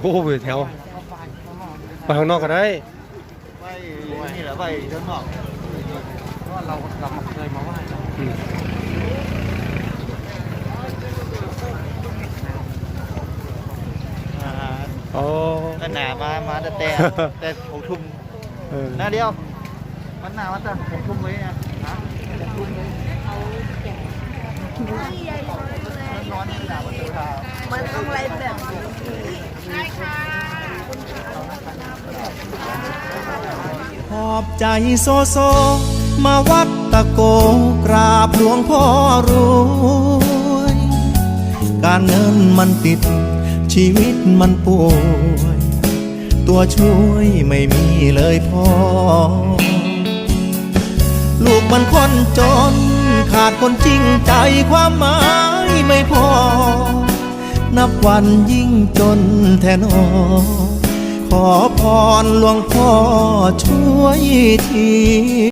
โอ้โหแถว ไปข้างนอกก็ได้ ไปนี่แหละไปข้างนอกเพราะว่าเราเราเคยมาไหว้แล้วอืมอ่าอ๋อก็หนามามาแต่แต่แต่หกทุ่มเออหน้าเดียว มันหนามันแต่หกทุ่มเลยนะฮะหกทุ่มเลยมันร้อนที่หนามันเจอทา มันต้องไล่แบบขอบใจโซโซ มาวัดตะโกกราบหลวงพ่อรวยการเงินมันติด ชีวิตมันป่วย ตัวช่วยไม่มีเลยพ่อ ลูกมันคนจน ขาดคนจริงใจความหมายไม่พอ นับวันยิ่งจนแทนอขอพรหลวงพ่อช่วยที